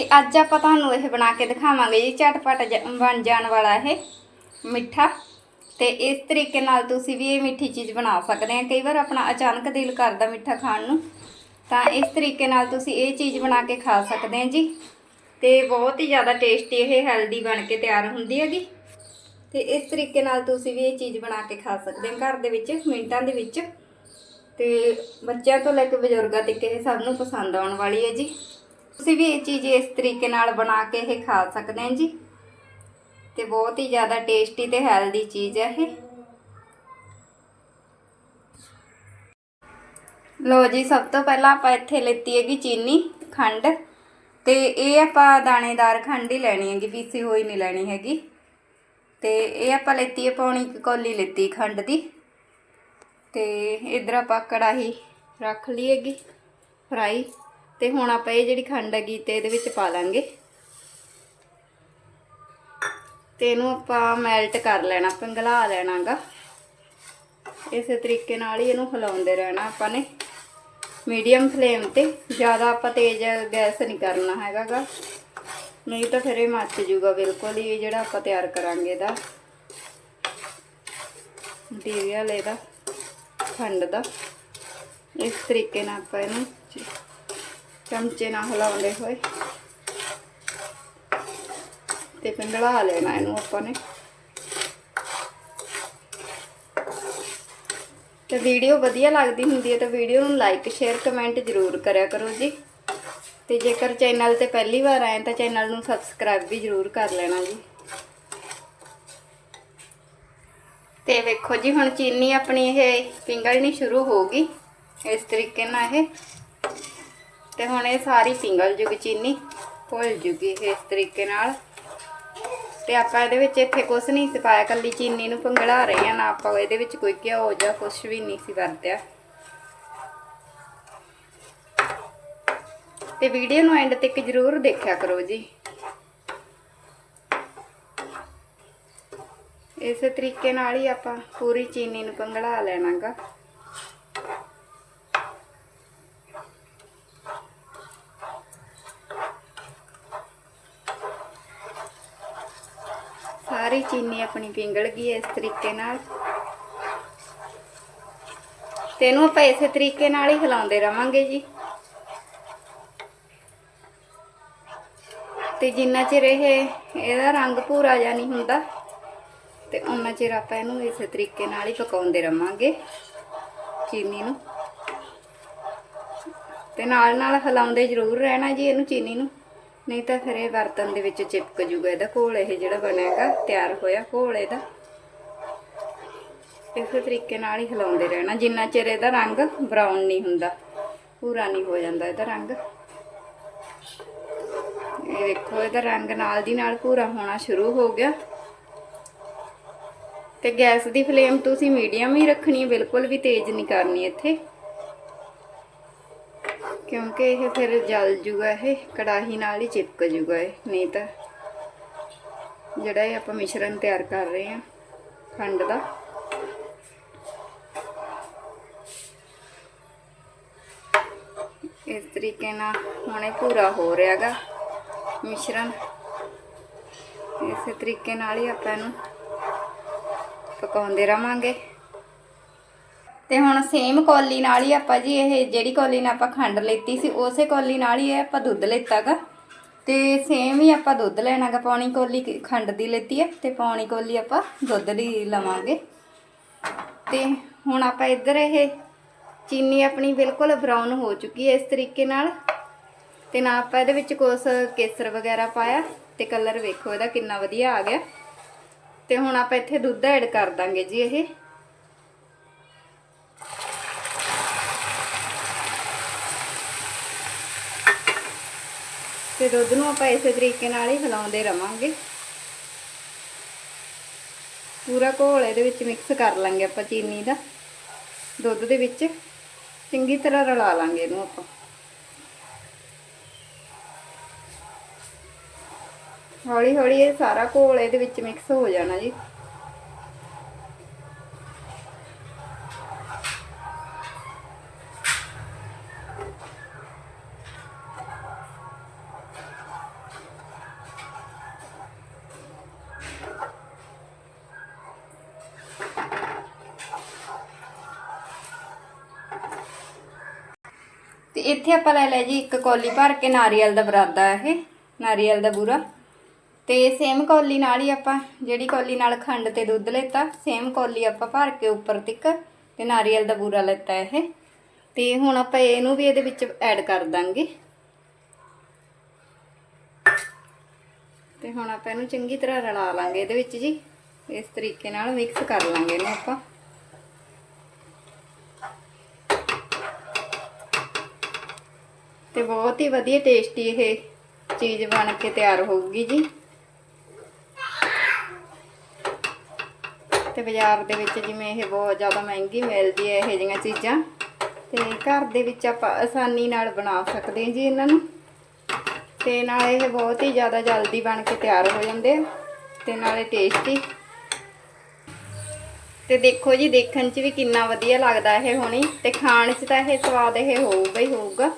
ਤੇ ਅੱਜ ਆਪਾਂ ਤੁਹਾਨੂੰ ਇਹ ਬਣਾ ਕੇ ਦਿਖਾਵਾਂਗੇ ਜੀ, ਝਟਪਟ ਜ- ਬਣ ਜਾਣ ਵਾਲਾ ਇਹ ਮਿੱਠਾ। ਤੇ ਇਸ ਤਰੀਕੇ ਨਾਲ ਤੁਸੀਂ ਵੀ ਇਹ ਮਿੱਠੀ ਚੀਜ਼ ਬਣਾ ਸਕਦੇ ਆ। ਕਈ ਵਾਰ ਆਪਣਾ ਅਚਾਨਕ ਦਿਲ ਕਰਦਾ ਮਿੱਠਾ ਖਾਣ ਨੂੰ। ਤਾਂ ਇਸ ਤਰੀਕੇ ਨਾਲ ਤੁਸੀਂ ਇਹ ਚੀਜ਼ ਬਣਾ ਕੇ ਖਾ ਸਕਦੇ ਆ ਜੀ। ਤੇ ਬਹੁਤ ਹੀ ਜ਼ਿਆਦਾ ਟੇਸਟੀ ਇਹ ਹੈਲਦੀ ਬਣ ਕੇ ਤਿਆਰ ਹੁੰਦੀ ਹੈਗੀ। ਤੇ ਇਸ ਤਰੀਕੇ ਨਾਲ ਤੁਸੀਂ ਵੀ ਇਹ ਚੀਜ਼ ਬਣਾ ਕੇ ਖਾ ਸਕਦੇ ਹੋ ਘਰ ਦੇ ਵਿੱਚ, ਮਿੰਟਾਂ ਦੇ ਵਿੱਚ। ਤੇ ਬੱਚਿਆਂ ਤੋਂ ਲੈ ਕੇ ਬਜ਼ੁਰਗਾਂ ਤੱਕ ਇਹ ਸਭ ਨੂੰ ਪਸੰਦ ਆਉਣ ਵਾਲੀ ਹੈ ਜੀ। ਤੁਸੀਂ ਵੀ ਇਹ ਚੀਜ਼ ਇਸ ਤਰੀਕੇ ਨਾਲ ਬਣਾ ਕੇ ਇਹ ਖਾ ਸਕਦੇ ਹੋ ਜੀ। ਤੇ ਬਹੁਤ ਹੀ ਜ਼ਿਆਦਾ ਟੇਸਟੀ ਤੇ ਹੈਲਦੀ ਚੀਜ਼ ਹੈ ਇਹ। ਲੋ ਜੀ, ਸਭ ਤੋਂ ਪਹਿਲਾਂ ਆਪਾਂ ਇੱਥੇ ਲੈਤੀ ਹੈਗੀ ਚੀਨੀ ਖੰਡ। ਤੇ ਇਹ ਆਪਾਂ ਦਾਣੇਦਾਰ ਖੰਡ ਹੀ ਲੈਣੀ ਹੈਗੀ, ਪੀਸੀ ਹੋਈ ਨਹੀਂ ਲੈਣੀ ਹੈਗੀ। ਤੇ ਇਹ ਆਪਾਂ ਲੈਤੀ ਹੈ ਪੌਣੀ ਕੁ ਕੌਲੀ ਲੈਤੀ ਖੰਡ ਦੀ। ਤੇ ਇਧਰ ਆਪਾਂ ਕੜਾਹੀ ਰੱਖ ਲਈ ਹੈਗੀ, ਫਰਾਈ। ਤੇ ਹੁਣ ਆਪਾਂ ਇਹ ਜਿਹੜੀ ਖੰਡ ਹੈਗੀ ਤੇ ਇਹਦੇ ਵਿੱਚ ਪਾ ਲਾਂਗੇ। ਤੇ ਇਹਨੂੰ ਆਪਾਂ ਮੈਲਟ ਕਰ ਲੈਣਾ, ਪਿੰਗਲਾ ਲੈਣਾਗਾ। ਇਸੇ ਤਰੀਕੇ ਨਾਲ ਹੀ ਇਹਨੂੰ ਹਿਲਾਉਂਦੇ ਰਹਿਣਾ ਆਪਾਂ ਨੇ। ਮੀਡੀਅਮ ਫਲੇਮ ਤੇ, ਜ਼ਿਆਦਾ ਆਪਾਂ ਤੇਜ਼ ਗੈਸ ਨਹੀਂ ਕਰਨਾ ਹੈਗਾਗਾ। ਨਹੀਂ ਤਾਂ ਫਿਰ ਇਹ ਮੱਚ ਜੂਗਾ ਬਿਲਕੁਲ ਹੀ, ਇਹ ਜਿਹੜਾ ਆਪਾਂ ਤਿਆਰ ਕਰਾਂਗੇ ਇਹਦਾ। ਮਟੀਰੀਅਲ ਇਹਦਾ, ਖੰਡ ਦਾ। ਇਸ ਤਰੀਕੇ ਨਾਲ ਆਪਾਂ ਇਹਨੂੰ ਚਮਚੇ ਨਾਲ ਹਿਲਾਉਂਦੇ ਹੋਏ। ਤੇ ਪਿੰਗਲਾ ਲੈਣਾ ਇਹਨੂੰ ਆਪਾਂ ਨੇ। ਤੇ ਵੀਡੀਓ ਵਧੀਆ ਲੱਗਦੀ ਹੁੰਦੀ ਹੈ ਤਾਂ ਵੀਡੀਓ ਨੂੰ ਲਾਈਕ ਸ਼ੇਅਰ ਕਮੈਂਟ ਜ਼ਰੂਰ ਕਰਿਆ ਕਰੋ ਜੀ। ਤੇ ਜੇਕਰ ਚੈਨਲ ਤੇ ਪਹਿਲੀ ਵਾਰ ਆਏ ਤਾਂ ਚੈਨਲ ਨੂੰ ਸਬਸਕ੍ਰਾਈਬ ਵੀ ਜ਼ਰੂਰ ਕਰ ਲੈਣਾ ਜੀ। ਤੇ ਵੇਖੋ ਜੀ, ਹੁਣ ਚੀਨੀ ਆਪਣੀ ਇਹ ਪਿੰਗਲਣੀ ਸ਼ੁਰੂ ਹੋ ਗਈ। ਇਸ ਤਰੀਕੇ ਨਾਲ ਇਹ ਤੇ ਹੁਣ ਇਹ ਸਾਰੀ ਪਿੰਗਲ ਜੂਗੀ ਚੀਨੀ ਘੁਲ ਜੂਗੀ ਇਸ ਤਰੀਕੇ ਨਾਲ। ਤੇ ਆਪਾਂ ਇਹਦੇ ਵਿੱਚ ਇੱਥੇ ਕੁਝ ਨਹੀਂ ਸੀ ਪਾਇਆ ਕੱਲੀ ਚੀਨੀ ਨੂੰ ਪੰਗੜਾ ਰਹੇ ਆ ਨਾ ਆਪਾਂ, ਇਹਦੇ ਵਿੱਚ ਕੋਈ ਘਿਓ ਜਾਂ ਕੁਝ ਵੀ ਨਹੀਂ ਸੀ ਵਰਤਿਆ। ਤੇ ਵੀਡੀਓ ਨੂੰ ਐਂਡ ਤੱਕ ਜ਼ਰੂਰ ਦੇਖਿਆ ਕਰੋ ਜੀ। ਇਸੇ ਤਰੀਕੇ ਨਾਲ ਹੀ ਆਪਾਂ ਪੂਰੀ ਚੀਨੀ ਨੂੰ ਪੰਗੜਾ ਲੈਣਾਗਾ ਸਾਰੀ ਚੀਨੀ ਆਪਣੀ ਪਿੰਗਲ ਗਈ ਇਸ ਤਰੀਕੇ ਨਾਲ। ਤੇ ਇਹਨੂੰ ਆਪਾਂ ਇਸੇ ਤਰੀਕੇ ਨਾਲ ਹੀ ਹਿਲਾਉਂਦੇ ਰਵਾਂਗੇ ਜੀ। ਤੇ ਜਿੰਨਾ ਚਿਰ ਇਹ, ਇਹਦਾ ਰੰਗ ਭੂਰਾ ਜਾਂ ਨਹੀਂ ਹੁੰਦਾ, ਤੇ ਉਹਨਾਂ ਚਿਰ ਆਪਾਂ ਇਹਨੂੰ ਇਸੇ ਤਰੀਕੇ ਨਾਲ ਹੀ ਪਕਾਉਂਦੇ ਰਵਾਂਗੇ ਚੀਨੀ ਨੂੰ। ਤੇ ਨਾਲ ਨਾਲ ਹਿਲਾਉਂਦੇ ਜ਼ਰੂਰ ਰਹਿਣਾ ਜੀ ਇਹਨੂੰ ਚੀਨੀ ਨੂੰ। ਨਹੀਂ ਤਾਂ ਫਿਰ ਇਹ ਬਰਤਨ ਦੇ ਵਿੱਚ ਚਿਪਕ ਜੂਗਾ, ਇਹਦਾ ਘੋਲ ਇਹ ਜਿਹੜਾ ਬਣੇਗਾ ਤਿਆਰ ਹੋਇਆ ਘੋਲ ਇਹਦਾ। ਇਸੇ ਤਰੀਕੇ ਨਾਲ ਹੀ ਹਿਲਾਉਂਦੇ ਰਹਿਣਾ। ਜਿੰਨਾ ਚਿਰ ਇਹਦਾ ਰੰਗ ਬਰਾਊਨ ਨਹੀਂ ਹੁੰਦਾ ਪੂਰਾ ਨਹੀਂ ਹੋ ਜਾਂਦਾ ਇਹਦਾ ਰੰਗ। ਇਹ ਦੇਖੋ ਇਹਦਾ ਰੰਗ ਨਾਲ ਦੀ ਨਾਲ ਪੂਰਾ ਹੋਣਾ ਸ਼ੁਰੂ ਹੋ ਗਿਆ। ਤੇ ਗੈਸ ਦੀ ਫਲੇਮ ਤੁਸੀਂ ਮੀਡੀਅਮ ਹੀ ਰੱਖਣੀ ਹੈ, ਬਿਲਕੁਲ ਵੀ ਤੇਜ਼ ਨਹੀਂ ਕਰਨੀ ਇੱਥੇ। ਕਿਉਂਕਿ ਇਹ ਫਿਰ ਜਲ ਜੂਗਾ ਇਹ, ਕੜਾਹੀ ਨਾਲ ਹੀ ਚਿਪਕ ਜੂਗਾ ਇਹ, ਨਹੀਂ ਤਾਂ ਜਿਹੜਾ ਇਹ ਆਪਾਂ ਮਿਸ਼ਰਣ ਤਿਆਰ ਕਰ ਰਹੇ ਹਾਂ, ਖੰਡ ਦਾ। ਇਸ ਤਰੀਕੇ ਨਾਲ ਹੁਣੇ ਪੂਰਾ ਹੋ ਰਿਹਾਗਾ, ਮਿਸ਼ਰਣ। ਇਸੇ ਤਰੀਕੇ ਨਾਲ ਹੀ ਆਪਾਂ ਇਹਨੂੰ ਪਕਾਉਂਦੇ ਰਵਾਂਗੇ ਤੇ ਹੁਣ ਸੇਮ ਕੌਲੀ ਨਾਲ ਹੀ ਆਪਾਂ ਜੀ ਇਹ ਜਿਹੜੀ ਕੌਲੀ ਨਾਲ ਆਪਾਂ ਖੰਡ ਲੈਤੀ ਸੀ, ਉਸੇ ਕੌਲੀ ਨਾਲ ਹੀ ਇਹ ਆਪਾਂ ਦੁੱਧ ਲੈਤਾਗਾ ਤੇ ਸੇਮ ਹੀ ਆਪਾਂ ਦੁੱਧ ਲੈਣਾਗਾ ਪੌਣੀ ਕੌਲੀ ਖੰਡ ਦੀ ਲੈਤੀ ਹੈ ਤੇ ਪੌਣੀ ਕੌਲੀ ਆਪਾਂ ਦੁੱਧ ਦੀ ਲਵਾਂਗੇ। ਤੇ ਹੁਣ ਆਪਾਂ ਇੱਧਰ ਇਹ ਚੀਨੀ ਆਪਣੀ ਬਿਲਕੁਲ ਬਰਾਊਨ ਹੋ ਚੁੱਕੀ ਹੈ ਇਸ ਤਰੀਕੇ ਨਾਲ। ਤੇ ਨਾ ਆਪਾਂ ਇਹਦੇ ਵਿੱਚ ਕੁਛ ਕੇਸਰ ਵਗੈਰਾ ਪਾਇਆ ਤੇ ਕਲਰ ਵੇਖੋ ਇਹਦਾ ਕਿੰਨਾ ਵਧੀਆ ਆ ਗਿਆ। ਤੇ ਹੁਣ ਆਪਾਂ ਇੱਥੇ ਦੁੱਧ ਐਡ ਕਰ ਦਾਂਗੇ ਜੀ ਇਹ। ਤੇ ਦੁੱਧ ਨੂੰ ਆਪਾਂ ਇਸੇ ਤਰੀਕੇ ਨਾਲ ਹੀ ਹਿਲਾਉਂਦੇ ਰਵਾਂਗੇ। ਪੂਰਾ ਘੋਲ ਇਹਦੇ ਵਿੱਚ ਮਿਕਸ ਕਰ ਲਾਂਗੇ ਆਪਾਂ ਚੀਨੀ ਦਾ। ਦੁੱਧ ਦੇ ਵਿੱਚ ਚੰਗੀ ਤਰ੍ਹਾਂ ਰਲਾ ਲਾਂਗੇ ਇਹਨੂੰ ਆਪਾਂ। ਹੌਲੀ ਹੌਲੀ ਇਹ ਸਾਰਾ ਘੋਲ ਇਹਦੇ ਵਿੱਚ ਮਿਕਸ ਹੋ ਜਾਣਾ ਜੀ। ਤੇ ਇੱਥੇ ਆਪਾਂ ਲੈ ਲਿਆ ਜੀ ਇੱਕ ਕੌਲੀ ਭਰ ਕੇ ਨਾਰੀਅਲ ਦਾ ਬਰਾਦਾ ਇਹ, ਨਾਰੀਅਲ ਦਾ ਬੂਰਾ। ਤੇ ਸੇਮ ਕੌਲੀ ਨਾਲ ਹੀ ਆਪਾਂ ਜਿਹੜੀ ਕੌਲੀ ਨਾਲ ਖੰਡ ਤੇ ਦੁੱਧ ਲੈਤਾ ਸੇਮ ਕੌਲੀ ਆਪਾਂ ਭਰ ਕੇ ਉੱਪਰ ਤਿੱਕ ਤੇ ਨਾਰੀਅਲ ਦਾ ਬੂਰਾ ਲੈਤਾ ਇਹ। ਤੇ ਹੁਣ ਆਪਾਂ ਇਹਨੂੰ ਵੀ ਇਹਦੇ ਵਿੱਚ ਐਡ ਕਰ ਦਾਂਗੇ। ਤੇ ਹੁਣ ਆਪਾਂ ਇਹਨੂੰ ਚੰਗੀ ਤਰ੍ਹਾਂ ਰਲਾ ਲਾਂਗੇ ਇਹਦੇ ਵਿੱਚ ਜੀ। ਇਸ ਤਰੀਕੇ ਨਾਲ ਮਿਕਸ ਕਰ ਲਾਂਗੇ ਇਹਨੂੰ ਆਪਾਂ। ਤੇ ਬਹੁਤ ਹੀ ਵਧੀਆ ਟੇਸਟੀ ਇਹ ਚੀਜ਼ ਬਣ ਕੇ ਤਿਆਰ ਹੋਊਗੀ ਜੀ। ਤੇ ਬਾਜ਼ਾਰ ਦੇ ਵਿੱਚ ਜਿਵੇਂ ਇਹ ਬਹੁਤ ਜ਼ਿਆਦਾ ਮਹਿੰਗੀ ਮਿਲਦੀ ਹੈ ਇਹ ਜਿਹੀਆਂ ਚੀਜ਼ਾਂ, ਤੇ ਘਰ ਦੇ ਵਿੱਚ ਆਪਾਂ ਆਸਾਨੀ ਨਾਲ ਬਣਾ ਸਕਦੇ ਹਾਂ ਜੀ ਇਹਨਾਂ ਨੂੰ। ਤੇ ਨਾਲੇ ਇਹ ਬਹੁਤ ਹੀ ਜ਼ਿਆਦਾ ਜਲਦੀ ਬਣ ਕੇ ਤਿਆਰ ਹੋ ਜਾਂਦੇ ਆ, ਤੇ ਨਾਲੇ ਟੇਸਟੀ ਤੇ ਦੇਖੋ ਜੀ, ਦੇਖਣ 'ਚ ਵੀ ਕਿੰਨਾ ਵਧੀਆ ਲੱਗਦਾ ਇਹ ਹੁਣੀ, ਤੇ ਖਾਣ 'ਚ ਤਾਂ ਇਹ ਸਵਾਦ ਇਹ ਹੋਊਗਾ ਹੀ ਹੋਊਗਾ।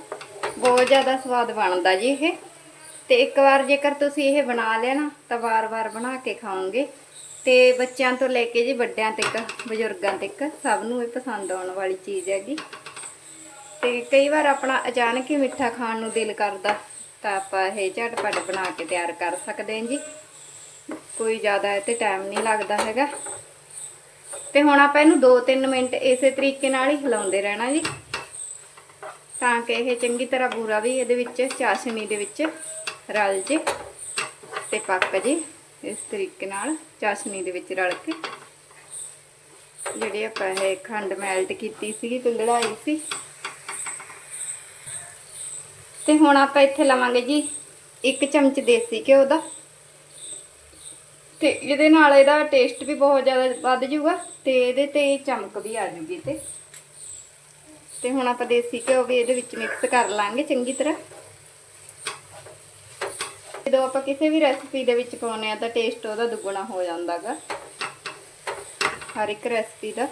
ਬਹੁਤ ਜ਼ਿਆਦਾ ਸਵਾਦ ਬਣਦਾ ਜੀ ਇਹ। ਤੇ ਇੱਕ ਵਾਰ ਜੇਕਰ ਤੁਸੀਂ ਇਹ ਬਣਾ ਲਿਆ ਨਾ, ਤਾਂ ਵਾਰ-ਵਾਰ ਬਣਾ ਕੇ ਖਾਓਗੇ। ਤੇ ਬੱਚਿਆਂ ਤੋਂ ਲੈ ਕੇ ਜੀ ਵੱਡਿਆਂ ਤੱਕ, ਬਜ਼ੁਰਗਾਂ ਤੱਕ ਸਭ ਨੂੰ ਇਹ ਪਸੰਦ ਆਉਣ ਵਾਲੀ ਚੀਜ਼ ਹੈਗੀ। ਤੇ ਕਈ ਵਾਰ ਆਪਣਾ ਅਚਾਨਕ ਹੀ ਮਿੱਠਾ ਖਾਣ ਨੂੰ ਦਿਲ ਕਰਦਾ, ਤਾਂ ਆਪਾਂ ਇਹ ਝਟਪਟ ਬਣਾ ਕੇ ਤਿਆਰ ਕਰ ਸਕਦੇ ਹਾਂ ਜੀ। ਕੋਈ ਜ਼ਿਆਦਾ ਇਹ ਤੇ ਟਾਈਮ ਨਹੀਂ ਲੱਗਦਾ ਹੈਗਾ। ਤੇ ਹੁਣ ਆਪਾਂ ਇਹਨੂੰ 2-3 ਮਿੰਟ ਇਸੇ ਤਰੀਕੇ ਨਾਲ ਹੀ ਹਿਲਾਉਂਦੇ ਰਹਿਣਾ ਜੀ। ਤਾਂ ਕਿ ਇਹ ਚੰਗੀ ਤਰ੍ਹਾਂ ਪੂਰਾ ਵੀ ਇਹਦੇ ਵਿੱਚ ਚਾਸ਼ਨੀ ਦੇ ਵਿੱਚ ਰਲ ਜੇ ਤੇ ਪੱਕ ਜੇ ਇਸ ਤਰੀਕੇ ਨਾਲ ਚਾਸ਼ਨੀ ਦੇ ਵਿੱਚ ਰਲ ਕੇ। ਜਿਹੜੇ ਆਪਾਂ ਇਹ ਖੰਡ ਮੈਲਟ ਕੀਤੀ ਸੀਗੀ ਤੇ ਸੀ। ਤੇ ਹੁਣ ਆਪਾਂ ਇੱਥੇ ਲਵਾਂਗੇ ਜੀ ਇੱਕ ਚਮਚ ਦੇਸੀ ਘਿਓ ਦਾ। ਤੇ ਇਹਦੇ ਨਾਲ ਇਹਦਾ ਟੇਸਟ ਵੀ ਬਹੁਤ ਜ਼ਿਆਦਾ ਵੱਧ ਜਾਊਗਾ ਤੇ ਇਹਦੇ ਤੇ ਚਮਕ ਵੀ ਆ ਜੂਗੀ ਤੇ। ਤੇ ਹੁਣ ਆਪਾਂ ਦੇਸੀ ਘਿਓ ਵੀ ਇਹਦੇ ਵਿੱਚ ਮਿਕਸ ਕਰ ਲਾਂਗੇ ਚੰਗੀ ਤਰ੍ਹਾਂ। ਜਦੋਂ ਆਪਾਂ ਕਿਸੇ ਵੀ ਰੈਸਪੀ ਦੇ ਵਿੱਚ ਪਾਉਂਦੇ ਆ ਤਾਂ ਟੇਸਟ ਉਹਦਾ ਦੁੱਗਣਾ ਹੋ ਜਾਂਦਾਗਾ। ਹਰ ਇੱਕ ਰੈਸਪੀ ਦਾ।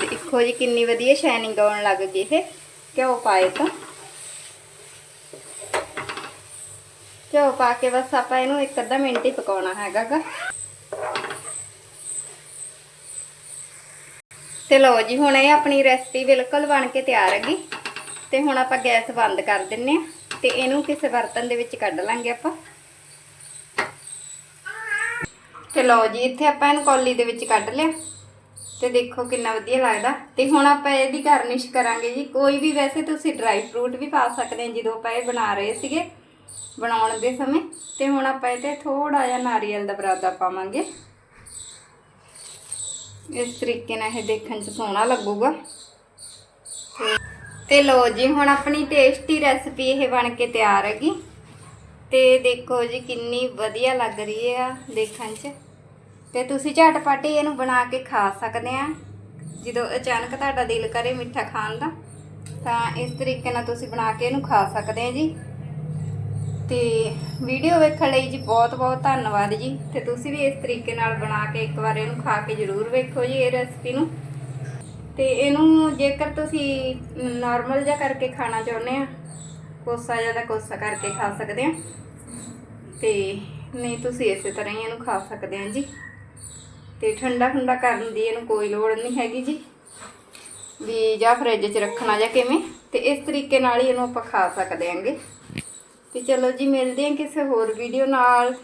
ਦੇਖੋ ਜੀ ਕਿੰਨੀ ਵਧੀਆ ਸ਼ਾਈਨਿੰਗ ਆਉਣ ਲੱਗ ਗਈ ਇਹ ਘਿਓ ਪਾਏ ਤਾਂ। ਘਿਓ ਪਾ ਕੇ ਬਸ ਆਪਾਂ ਇਹਨੂੰ ਇੱਕ ਅੱਧਾ ਮਿੰਟ ਹੀ ਪਕਾਉਣਾ ਹੈਗਾਗਾ। ਤੇ ਲਓ ਜੀ, ਹੁਣ ਇਹ ਆਪਣੀ ਰੈਸਪੀ ਬਿਲਕੁਲ ਬਣ ਕੇ ਤਿਆਰ ਹੈਗੀ। ਤੇ ਹੁਣ ਆਪਾਂ ਗੈਸ ਬੰਦ ਕਰ ਦਿੰਨੇ ਆ ਤੇ ਇਹਨੂੰ ਕਿਸੇ ਬਰਤਨ ਦੇ ਵਿੱਚ ਕੱਢ ਲਾਂਗੇ ਆਪਾਂ। ਤੇ ਲਓ ਜੀ, ਇੱਥੇ ਆਪਾਂ ਇਹਨੂੰ ਕੌਲੀ ਦੇ ਵਿੱਚ ਕੱਢ ਲਿਆ। ਤੇ ਦੇਖੋ ਕਿੰਨਾ ਵਧੀਆ ਲੱਗਦਾ। ਤੇ ਹੁਣ ਆਪਾਂ ਇਹਦੀ ਗਾਰਨਿਸ਼ ਕਰਾਂਗੇ ਜੀ। ਕੋਈ ਵੀ ਵੈਸੇ ਤੁਸੀਂ ਡਰਾਈ ਫਰੂਟ ਵੀ ਪਾ ਸਕਦੇ ਹੋ ਜਦੋਂ ਆਪਾਂ ਇਹ ਬਣਾ ਰਹੇ ਸੀਗੇ। ਬਣਾਉਣ ਦੇ ਸਮੇਂ। ਤੇ ਹੁਣ ਆਪਾਂ ਇਹ ਤੇ ਥੋੜਾ ਜਿਹਾ ਨਾਰੀਅਲ ਦਾ ਬਰਾਦਾ ਪਾਵਾਂਗੇ। ਇਸ ਤਰੀਕੇ ਨਾਲ ਇਹ ਦੇਖਣ 'ਚ ਸੋਹਣਾ ਲੱਗੂਗਾ। ਤੇ- ਲੋ ਜੀ, ਹੁਣ ਆਪਣੀ ਟੇਸਟੀ ਰੈਸਪੀ ਇਹ ਬਣ ਕੇ ਤਿਆਰ ਹੈਗੀ। ਤੇ ਦੇਖੋ ਜੀ, ਕਿੰਨੀ ਵਧੀਆ ਲੱਗ ਰਹੀ ਹੈ ਆ ਦੇਖਣ 'ਚ। ਤੇ ਤੁਸੀਂ ਝਟਪਟ ਹੀ ਇਹਨੂੰ ਬਣਾ ਕੇ ਖਾ ਸਕਦੇ ਆ। ਜਦੋਂ ਅਚਾਨਕ ਤੁਹਾਡਾ ਦਿਲ ਕਰੇ ਮਿੱਠਾ ਖਾਣ ਦਾ, ਤਾਂ ਇਸ ਤਰੀਕੇ ਨਾਲ ਤੁਸੀਂ ਬਣਾ ਕੇ ਇਹਨੂੰ ਖਾ ਸਕਦੇ ਆ ਜੀ। ਤੇ ਵੀਡੀਓ ਵੇਖਣ ਲਈ ਜੀ ਬਹੁਤ ਬਹੁਤ ਧੰਨਵਾਦ ਜੀ। ਤੇ ਤੁਸੀਂ ਵੀ ਇਸ ਤਰੀਕੇ ਨਾਲ ਬਣਾ ਕੇ ਇੱਕ ਵਾਰ ਇਹਨੂੰ ਖਾ ਕੇ ਜ਼ਰੂਰ ਵੇਖੋ ਜੀ ਇਹ ਰੈਸਪੀ ਨੂੰ। ਤੇ ਇਹਨੂੰ ਜੇਕਰ ਤੁਸੀਂ ਨਾਰਮਲ ਜਿਹਾ ਕਰਕੇ ਖਾਣਾ ਚਾਹੁੰਦੇ ਆ, ਕੋਸਾ ਜਿਹਾ ਤਾਂ ਕੋਸਾ ਕਰਕੇ ਖਾ ਸਕਦੇ ਆ। ਤੇ ਨਹੀਂ ਤੁਸੀਂ ਇਸੇ ਤਰ੍ਹਾਂ ਹੀ ਇਹਨੂੰ ਖਾ ਸਕਦੇ ਆ ਜੀ। ਤੇ ਠੰਡਾ ਠੰਡਾ ਕਰਨ ਦੀ ਇਹਨੂੰ ਕੋਈ ਲੋੜ ਨਹੀਂ ਹੈਗੀ ਜੀ। ਵੀ ਜਾਂ ਫ੍ਰਿਜ 'ਚ ਰੱਖਣਾ ਜਾਂ ਕਿਵੇਂ, ਤੇ ਇਸ ਤਰੀਕੇ ਨਾਲ ਹੀ ਇਹਨੂੰ ਆਪਾਂ ਖਾ ਸਕਦੇ ਆਂਗੇ। ਤੇ ਚਲੋ ਜੀ ਮਿਲਦੇ ਹਾਂ ਕਿਸੇ ਹੋਰ ਵੀਡੀਓ ਨਾਲ।